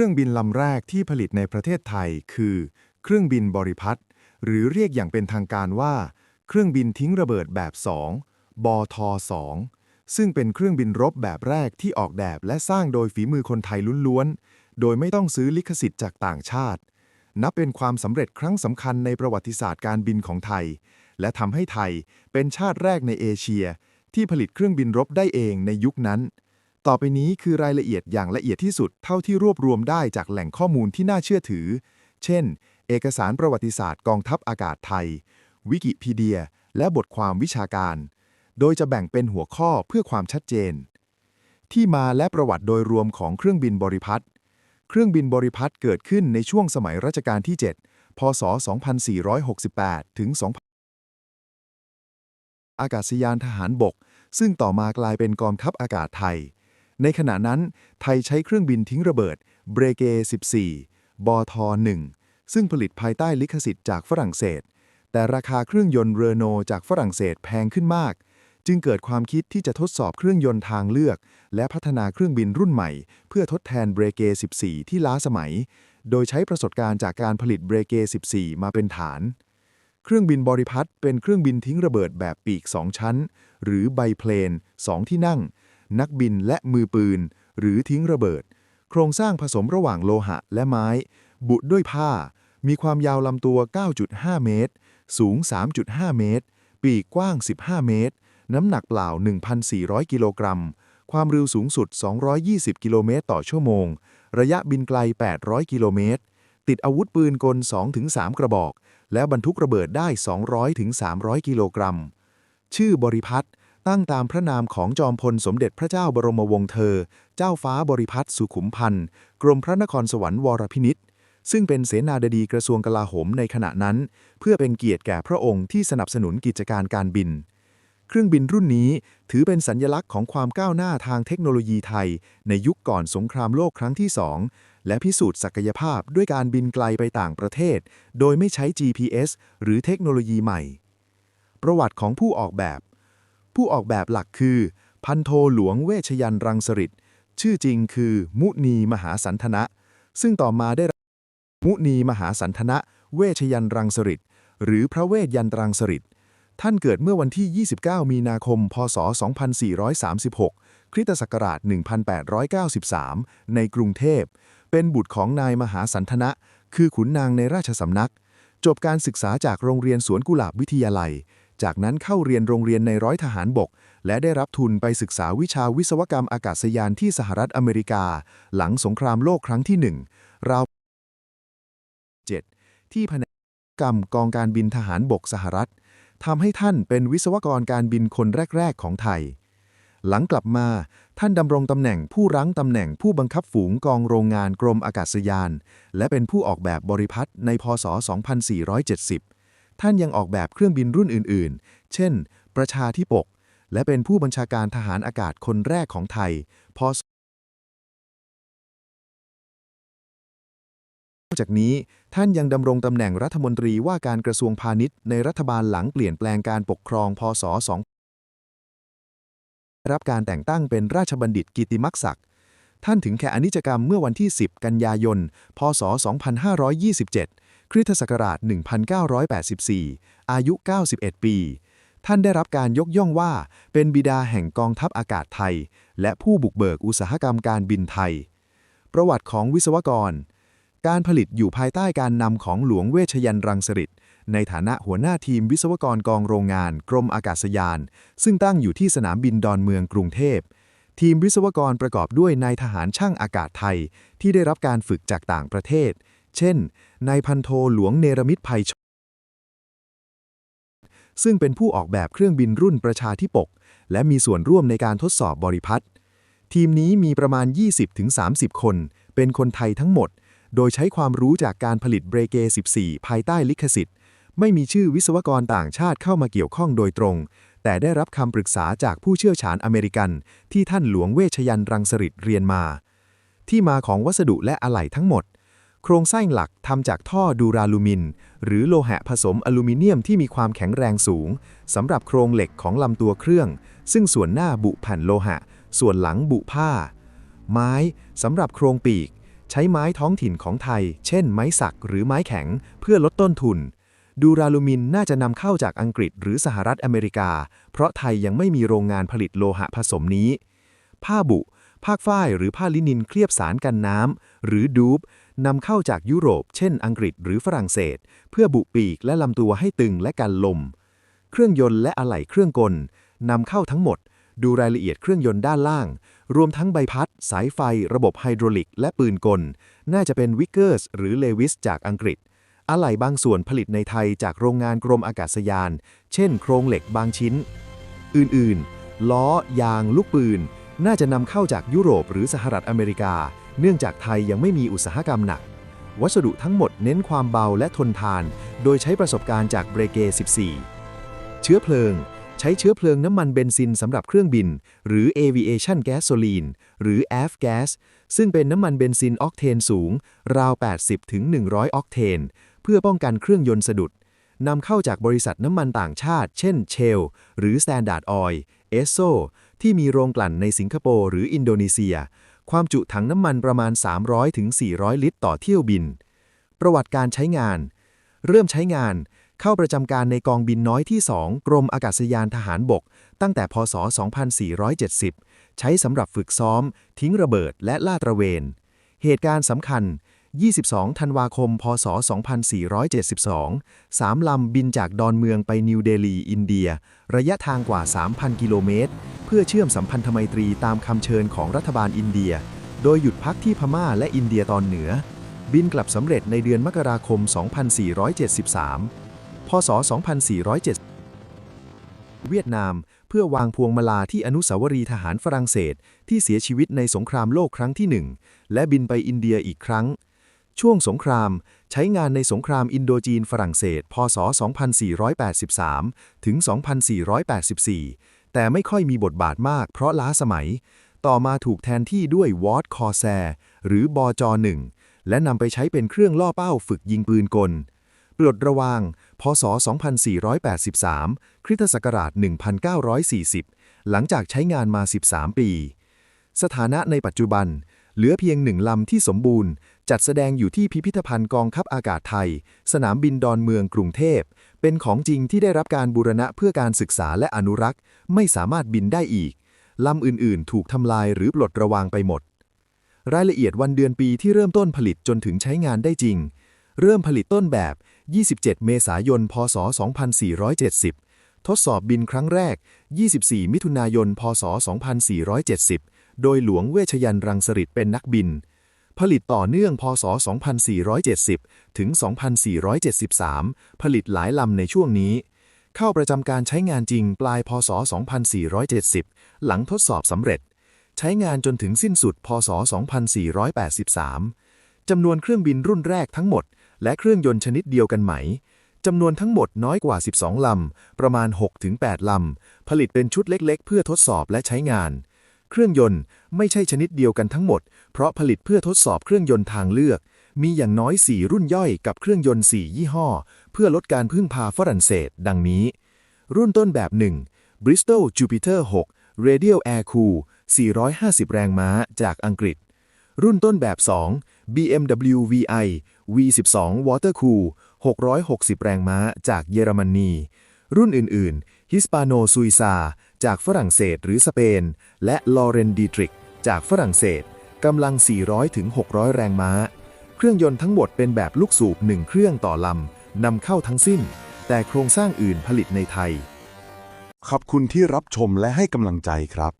ครื่องบินลำแรกที่ผลิตในประเทศไทยคือ เครื่องบินบริพัตรหรือเรียกอย่างเป็นทางการว่า เครื่องบินทิ้งระเบิดแบบ 2 บท2ซึ่งเป็นเครื่องบินรบแบบแรกที่ออกแบบและสร้างโดยฝีมือคนไทยล้วนๆ โดยไม่ต้องซื้อลิขสิทธิ์จากต่างชาติ นับเป็นความสำเร็จครั้งสำคัญในประวัติศาสตร์การบินของไทย และทำให้ไทยเป็นชาติแรกในเอเชีย ที่ผลิตเครื่องบินรบได้เองในยุคนั้น ต่อไปนี้คือรายละเอียดอย่างละเอียดที่สุดเท่าที่รวบรวมได้จากแหล่งข้อมูลที่น่าเชื่อถือ เช่น เอกสารประวัติศาสตร์กองทัพอากาศไทย วิกิพีเดีย และบทความวิชาการ โดยจะแบ่งเป็นหัวข้อเพื่อความชัดเจน ที่มาและประวัติโดยรวมของเครื่องบินบริพัตรเครื่องบินบริพัตรเกิดขึ้นในช่วงสมัยรัชกาลที่ 7 พศ 2468 ถึง2 0 0อากาศยานทหารบก ซึ่งต่อมากลายเป็นกองทัพอากาศไทย ในขณะนั้นไทยใช้เครื่องบินทิ้งระเบิดเบรเก 14 บอท1ซึ่งผลิตภายใต้ลิขสิทธิ์จากฝรั่งเศส แต่ราคาเครื่องยนต์เรโนจากฝรั่งเศสแพงขึ้นมาก จึงเกิดความคิดที่จะทดสอบเครื่องยนต์ทางเลือก และพัฒนาเครื่องบินรุ่นใหม่ เพื่อทดแทนเบรเก 14 ที่ล้าสมัย โดยใช้ประสบการณ์จากการผลิตเบรเก 14 มาเป็นฐาน เครื่องบินบริพัตรเป็นเครื่องบินทิ้งระเบิดแบบปีก 2 ชั้น หรือไบเพลน 2 ที่นั่ง นักบินและมือปืน หรือทิ้งระเบิด โครงสร้างผสมระหว่างโลหะและไม้ บุด้วยผ้า มีความยาวลำตัว 9.5 เมตร สูง 3.5 เมตร ปีกกว้าง 15 เมตร น้ำหนักเปล่า 1,400 กิโลกรัม ความเร็วสูงสุด 220 กิโลเมตรต่อชั่วโมง ระยะบินไกล 800 กิโลเมตร ติดอาวุธปืนกล 2-3 กระบอก และบรรทุกระเบิดได้ 200-300 กิโลกรัม ชื่อบริพัตร ตั้งตามพระนามของจอมพลสมเด็จพระเจ้าบรมวงศ์เธอ เจ้าฟ้าบริพัตรสุขุมพันธ์ กรมพระนครสวรรค์วรพินิษฐ์ซึ่งเป็นเสนาบดีกระทรวงกลาโหมในขณะนั้น เพื่อเป็นเกียรติแก่พระองค์ที่สนับสนุนกิจการการบิน เครื่องบินรุ่นนี้ถือเป็นสัญลักษณ์ของความก้าวหน้าทางเทคโนโลยีไทย ในยุคก่อนสงครามโลกครั้งที่สองและพิสูจน์ศักยภาพด้วยการบินไกลไปต่างประเทศ โดยไม่ใช้ GPS หรือเทคโนโลยีใหม่ ประวัติของผู้ออกแบบ ผู้ออกแบบหลักคือ พันโทหลวงเวชยันรังสฤษชื่อจริงคือ มุนีมหาสันทนะ ซึ่งต่อมาได้รับมุนีมหาสันทนะ เวชยันรังสฤษหรือพระเวชยันตรังสฤษท่านเกิดเมื่อวันที่ 29 มีนาคม พศ 2436 คริสตศักราช 1893 ในกรุงเทพ เป็นบุตรของนายมหาสันทนะ คือขุนนางในราชสำนัก จบการศึกษาจากโรงเรียนสวนกุหลาบวิทยาลัย จากนั้นเข้าเรียนโรงเรียนในร้อยทหารบก และได้รับทุนไปศึกษาวิชาวิศวกรรมอากาศยานที่สหรัฐอเมริกา หลังสงครามโลกครั้งที่หนึ่งราว7ที่แผนกกรรมกองการบินทหารบกสหรัฐทำให้ท่านเป็นวิศวกรการบินคนแรก ๆ ของไทย หลังกลับมาท่านดำรงตำแหน่งผู้รั้งตำแหน่งผู้บังคับฝูงกองโรงงานกรมอากาศยาน และเป็นผู้ออกแบบบริพัตรในพศ 2470 ท่านยังออกแบบเครื่องบินรุ่นอื่น ๆ เช่น ประชาธิปก และเป็นผู้บัญชาการทหารอากาศคนแรกของไทยพศนอกจากนี้ท่านยังดำรงตำแหน่งรัฐมนตรีว่าการกระทรวงพาณิชย์ในรัฐบาลหลังเปลี่ยนแปลงการปกครองพศ2รับการแต่งตั้งเป็นราชบัณฑิตกิติมักศักดิ์ท่านถึงแค่อนิจกรรมเมื่อวันที่ 10 กันยายน พศ 2527 คริสตศักราช 1984 อายุ 91 ปี ท่านได้รับการยกย่องว่าเป็นบิดาแห่งกองทัพอากาศไทย และผู้บุกเบิกอุตสาหกรรมการบินไทย ประวัติของวิศวกร การผลิตอยู่ภายใต้การนำของหลวงเวชยันต์รังสฤษดิ์ในฐานะหัวหน้าทีมวิศวกรกองโรงงาน กรมอากาศยาน ซึ่งตั้งอยู่ที่สนามบินดอนเมืองกรุงเทพทีมวิศวกรประกอบด้วยนายทหารช่างอากาศไทย ที่ได้รับการฝึกจากต่างประเทศ เช่น นายพันโทหลวงเนรมิตภัยชซึ่งเป็นผู้ออกแบบเครื่องบินรุ่นประชาธิปก และมีส่วนร่วมในการทดสอบบริพัตรทีมนี้มีประมาณ 20-30 คน เป็นคนไทยทั้งหมด โดยใช้ความรู้จากการผลิตเบรเก 14 ภายใต้ลิขสิทธิ์ ไม่มีชื่อวิศวกรต่างชาติเข้ามาเกี่ยวข้องโดยตรง แต่ได้รับคำปรึกษาจากผู้เชี่ยวชาญอเมริกัน ที่ท่านหลวงเวชยันรังสฤษเรียนมา ที่มาของวัสดุและอะไหล่ทั้งหมด โครงสร้างหลักทำจากท่อดูราลูมิน หรือโลหะผสมอลูมิเนียมที่มีความแข็งแรงสูงสำหรับโครงเหล็กของลำตัวเครื่อง ซึ่งส่วนหน้าบุแผ่นโลหะ ส่วนหลังบุผ้า ไม้สำหรับโครงปีก ใช้ไม้ท้องถิ่นของไทย เช่น ไม้สักหรือไม้แข็งเพื่อลดต้นทุน ดูราลูมินน่าจะนำเข้าจากอังกฤษหรือสหรัฐอเมริกา เพราะไทยยังไม่มีโรงงานผลิตโลหะผสมนี้ ผ้าบุผ้าฝ้ายหรือผ้าลินินเคลือบสารกันน้ำหรือดูบ นำเข้าจากยุโรป เช่น อังกฤษหรือฝรั่งเศส เพื่อบุปีกและลำตัวให้ตึงและกันลม เครื่องยนต์และอะไหล่เครื่องกลนำเข้าทั้งหมด ดูรายละเอียดเครื่องยนต์ด้านล่าง รวมทั้งใบพัด สายไฟ ระบบไฮดรอลิก และปืนกล น่าจะเป็นวิกเกอร์สหรือเลวิสจากอังกฤษ อะไหล่บางส่วนผลิตในไทยจากโรงงานกรมอากาศยาน เช่น โครงเหล็กบางชิ้น อื่นๆ ล้อ ยาง ลูกปืน น่าจะนำเข้าจากยุโรปหรือสหรัฐอเมริกา เนื่องจากไทยยังไม่มีอุตสาหกรรมหนัก วัสดุทั้งหมดเน้นความเบาและทนทาน โดยใช้ประสบการณ์จากเบรเก 14 เชื้อเพลิง ใช้เชื้อเพลิงน้ำมันเบนซินสำหรับเครื่องบิน หรือ aviation gasoline หรือ AF gas ซึ่งเป็นน้ำมันเบนซินออกเทนสูง ราว 80-100 ออกเทน เพื่อป้องกันเครื่องยนต์สะดุดนำเข้าจากบริษัทน้ำมันต่างชาติ เช่น Shell หรือ Standard Oil Esso ที่มีโรงกลั่นในสิงคโปร์หรืออินโดนีเซีย ความจุถังน้ำมันประมาณ 300-400 ลิตรต่อเที่ยวบิน ประวัติการใช้งาน เริ่มใช้งาน เข้าประจำการในกองบินน้อยที่ 2 กรมอากาศยานทหารบก ตั้งแต่พศ 2470 ใช้สำหรับฝึกซ้อม ทิ้งระเบิดและลาดตระเวน เหตุการณ์สำคัญ 22 ธันวาคม พศ 2472 สามลำบินจากดอนเมืองไปนิวเดลี อินเดีย ระยะทางกว่า 3,000 กิโลเมตร เพื่อเชื่อมสัมพันธไมตรีตามคำเชิญของรัฐบาลอินเดีย โดยหยุดพักที่พม่าและอินเดียตอนเหนือ บินกลับสำเร็จในเดือนมกราคม 2473 พศ 2407 เวียดนามเพื่อวางพวงมาลาที่อนุสาวรีย์ทหารฝรั่งเศส ที่เสียชีวิตในสงครามโลกครั้งที่หนึ่งและบินไปอินเดียอีกครั้ง ช่วงสงครามใช้งานในสงครามอินโดจีนฝรั่งเศส พศ 2483 ถึง 2484 แต่ไม่ค่อยมีบทบาทมากเพราะล้าสมัย ต่อมาถูกแทนที่ด้วยวอร์ดคอแซหรือบอจหนึ่งและนำไปใช้เป็นเครื่องล่อเป้าฝึกยิงปืนกล ปลดระวาง พศ 2483 คริสตศักราช 1940 หลังจากใช้งานมา 13 ปี สถานะในปัจจุบัน เหลือเพียงหนึ่งลำที่สมบูรณ์ จัดแสดงอยู่ที่พิพิธภัณฑ์กองทัพอากาศไทย สนามบินดอนเมืองกรุงเทพ เป็นของจริงที่ได้รับการบูรณะเพื่อการศึกษาและอนุรักษ์ ไม่สามารถบินได้อีก ลำอื่นๆ ถูกทำลายหรือปลดระวางไปหมด รายละเอียดวันเดือนปีที่เริ่มต้นผลิตจนถึงใช้งานได้จริง เริ่มผลิตต้นแบบ 27 เมษายน พศ 2470 ทดสอบบินครั้งแรก 24 มิถุนายน พศ 2470 โดยหลวงเวชยันรังสฤษดิ์เป็นนักบิน ผลิตต่อเนื่องพศ 2470 ถึง 2473 ผลิตหลายลำในช่วงนี้ เข้าประจำการใช้งานจริงปลายพศ 2470 หลังทดสอบสำเร็จ ใช้งานจนถึงสิ้นสุด พศ 2483 จำนวนเครื่องบินรุ่นแรกทั้งหมด และเครื่องยนต์ชนิดเดียวกันไหมจำนวนทั้งหมดน้อยกว่า 12 ลำ ประมาณ 6-8 ลำ ผลิตเป็นชุดเล็กๆ เพื่อทดสอบและใช้งาน เครื่องยนต์ไม่ใช่ชนิดเดียวกันทั้งหมด เพราะผลิตเพื่อทดสอบเครื่องยนต์ทางเลือก มีอย่างน้อย 4 รุ่นย่อยกับเครื่องยนต์ 4 ยี่ห้อ เพื่อลดการพึ่งพาฝรั่งเศส ดังนี้ รุ่นต้นแบบ 1 Bristol Jupiter 6 Radial Air Cool 450 แรงม้าจากอังกฤษ รุ่นต้นแบบ 2 BMW VI V12 Water Cool 660 แรงม้าจากเยอรมนี รุ่นอื่น ๆ Hispano Suiza จากฝรั่งเศสหรือสเปน และลอเรนดีทริกจากฝรั่งเศสกำลัง 400-600แรงม้า เครื่องยนต์ทั้งหมดเป็นแบบลูกสูบ1เครื่องต่อลำนำเข้าทั้งสิ้น แต่โครงสร้างอื่นผลิตในไทย ขอบคุณที่รับชมและให้กำลังใจครับ